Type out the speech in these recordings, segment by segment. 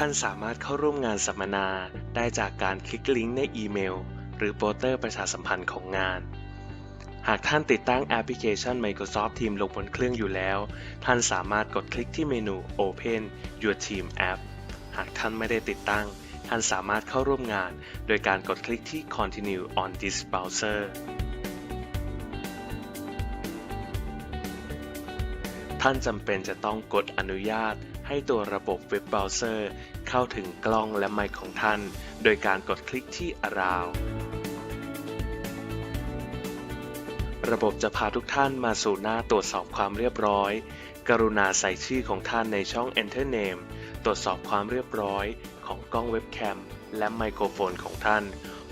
ท่านสามารถเข้าร่วมงานสัมมนาได้จากการคลิกลิงก์ในอีเมล หรือโปสเตอร์ประชาสัมพันธ์ของงาน หากท่านติดตั้งแอปพลิเคชัน Microsoft Teams ลงบนเครื่องอยู่แล้ว ท่านสามารถกดคลิกที่เมนู Open Your Team App หากท่านไม่ได้ติดตั้ง ท่านสามารถเข้าร่วมงาน โดยการกดคลิกที่ Continue on this browser ท่านจำเป็นจะต้องกดอนุญาต ให้ตัวระบบเว็บเบราว์เซอร์ เข้าถึงกล้องและไมค์ของท่าน โดยการกดคลิกที่ Allow ระบบจะพาทุกท่านมาสู่หน้าตรวจสอบความเรียบร้อย กรุณาใส่ชื่อของท่านในช่อง Enter Name ตรวจสอบความเรียบร้อยของกล้องเว็บแคมและไมโครโฟนของท่าน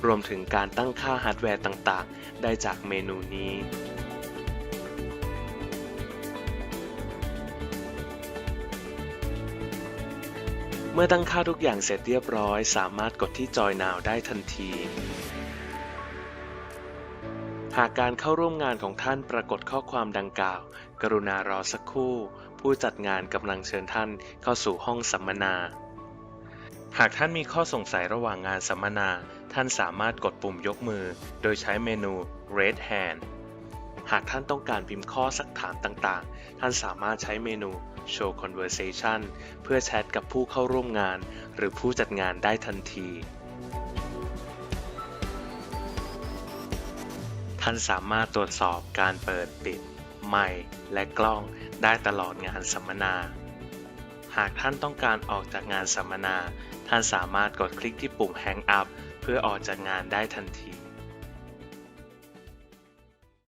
รวมถึงการตั้งค่าฮาร์ดแวร์ต่างๆ ได้จากเมนูนี้ เมื่อตั้งค่าทุกอย่างเสร็จเรียบร้อย สามารถกดที่ Join Now ได้ทันที หากการเข้าร่วมงานของท่านปรากฏข้อความดังกล่าว กรุณารอสักครู่ ผู้จัดงานกำลังเชิญท่านเข้าสู่ห้องสัมมนา หากท่านมีข้อสงสัยระหว่างงานสัมมนา ท่านสามารถกดปุ่มยกมือ โดยใช้เมนู Raise Hand หากท่านต้องการพิมพ์ข้อสักถามต่างๆ ท่านสามารถใช้เมนู Show Conversation เพื่อแชทกับผู้เข้าร่วมงาน หรือผู้จัดงานได้ทันที ท่านสามารถตรวจสอบการเปิดปิด ไมค์และกล้องได้ตลอดงานสัมมนา หากท่านต้องการออกจากงานสัมมนา ท่านสามารถกดคลิกที่ปุ่ม Hang Up เพื่อออกจากงานได้ทันที